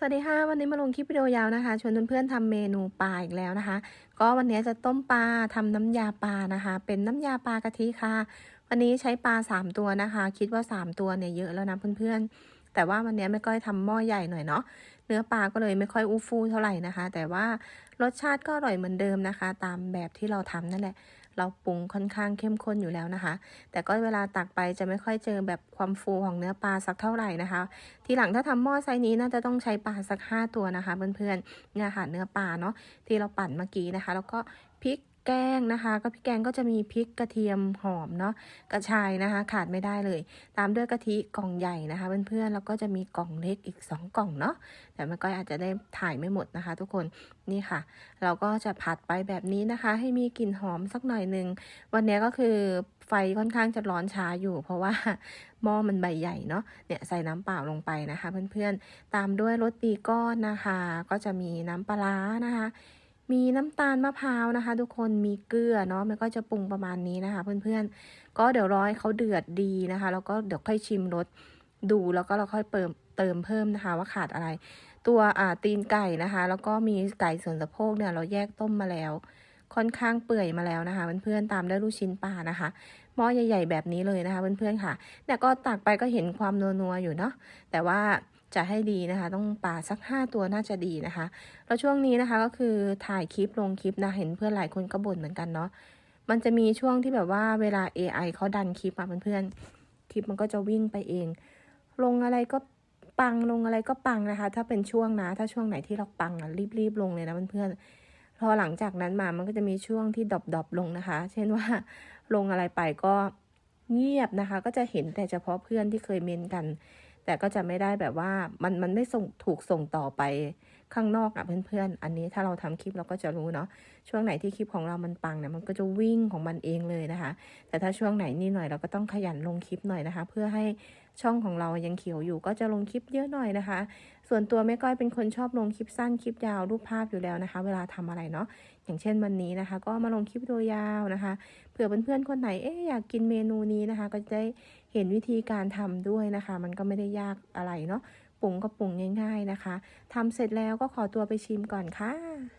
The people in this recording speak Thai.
สวัสดีค่ะ วันนี้มาลงคลิปวิดีโอยาวนะคะชวนเพื่อนๆทำเมนูปลาอีกแล้วนะคะ ก็วันนี้จะต้มปลาทำน้ำยาปลานะคะ เป็นน้ำยาปลากะทิค่ะ วันนี้ใช้ปลาสามตัวนะคะ คิดว่าสามตัวเนี่ยเยอะแล้วนะเพื่อนๆ แต่ว่าวันนี้ไม่ก้อยทำหม้อใหญ่หน่อยเนาะเนื้อปลาก็เลยไม่ค่อยอู้ฟู่เท่าไหร่นะคะ แต่ว่ารสชาติก็อร่อยเหมือนเดิมนะคะ ตามแบบที่เราทำนั่นแหละ เราปรุงค่อนข้างเข้มข้นอยู่แล้วนะคะ แต่ก็เวลาตักไปจะไม่ค่อยเจอแบบความฟูของเนื้อปลาสักเท่าไหร่นะคะ ทีหลังถ้าทำหม้อไซส์นี้น่าจะต้องใช้ปลาสัก 5 ตัวนะคะเพื่อนๆเนี่ยค่ะเนื้อปลาเนาะที่เราปั่นเมื่อกี้นะคะ แล้วก็พริก แกงนะคะก็พริกแกงก็จะมีพริกกระเทียมหอมเนาะกระชายนะคะ ขาดไม่ได้เลย ตามด้วยกะทิกล่องใหญ่นะคะเพื่อนๆแล้วก็จะมีกล่องเล็กอีก 2 กล่องเนาะแต่มันก็อาจจะได้ถ่ายไม่หมดนะคะ ทุกคนนี่ค่ะ เราก็จะผัดไปแบบนี้นะคะ ให้มีกลิ่นหอมสักหน่อยหนึ่งวันนี้ก็คือไฟค่อนข้างจะร้อนช้าอยู่ เพราะว่าหม้อมันใบใหญ่เนาะเนี่ยใส่น้ำเปล่าลงไปนะคะ เพื่อนๆตามด้วยรสดีก้อนนะคะ ก็จะมีน้ำปลานะคะ มีน้ำตาลมะพร้าวนะคะ ทุกคนมีเกลือเนาะมันก็จะปรุงประมาณนี้นะคะ เพื่อนๆ ก็เดี๋ยวรอให้เขาเดือดดีนะคะ แล้วก็เดี๋ยวค่อยชิมรสดูแล้วก็เราค่อยเติมเติมเพิ่มนะคะ ว่าขาดอะไร ตัวอ่าตีนไก่นะคะ แล้วก็มีไก่ส่วนสะโพกเนี่ยเราแยกต้มมาแล้ว ค่อนข้างเปื่อยมาแล้วนะคะเพื่อนๆตามด้วยลูกชิ้นปลานะคะหม้อใหญ่ ๆ แบบนี้เลยนะคะเพื่อนๆค่ะเนี่ยก็ตักไปก็เห็นความนัวๆอยู่เนาะแต่ว่า จะให้ดีนะคะ ต้องปลาสัก 5 ตัวน่าจะดีนะคะ แล้วช่วงนี้นะคะก็คือถ่ายคลิปลงคลิปนะเห็นเพื่อนหลายคนก็บ่นเหมือนกันเนาะมันจะมีช่วงที่แบบว่าเวลา AI เขาดันคลิปมาเพื่อนๆคลิปมันก็จะวิ่งไปเอง ลงอะไรก็ปังลงอะไรก็ปังนะคะ ถ้าเป็นช่วงนะ ถ้าช่วงไหนที่เราปังอะรีบๆลงเลยนะเพื่อนๆพอหลังจากนั้นมามันก็จะมีช่วงที่ดรอปๆลงนะคะ เช่นว่าลงอะไรไปก็เงียบนะคะ ก็จะเห็นแต่เฉพาะเพื่อนที่เคยเมนกัน แต่ก็จะไม่ได้แบบว่ามันมันไม่ส่งถูกส่งต่อไปข้างนอกอะเพื่อนๆ อันนี้ถ้าเราทำคลิปเราก็จะรู้เนาะ ช่วงไหนที่คลิปของเรามันปังเนี่ยมันก็จะวิ่งของมันเองเลยนะคะ แต่ถ้าช่วงไหนนี่หน่อยเราก็ต้องขยันลงคลิปหน่อยนะคะ เพื่อให้ช่องของเรายังเขียวอยู่ก็จะลงคลิปเยอะหน่อยนะคะ ส่วนตัวแม่ก้อยเป็นคนชอบลงคลิปสั้นคลิปยาวรูปภาพอยู่แล้วนะคะ เวลาทำอะไรเนาะอย่างเช่นวันนี้นะคะ ก็มาลงคลิปวิดีโอยาวนะคะเผื่อเพื่อนๆคนไหนเอ๊อยากกินเมนูนี้นะคะ ก็จะได้เห็นวิธีการทำด้วยนะคะ มันก็ไม่ได้ยากอะไรเนาะปรุงก็ปรุงง่าย ๆนะคะทำเสร็จแล้วก็ขอตัวไปชิมก่อนค่ะ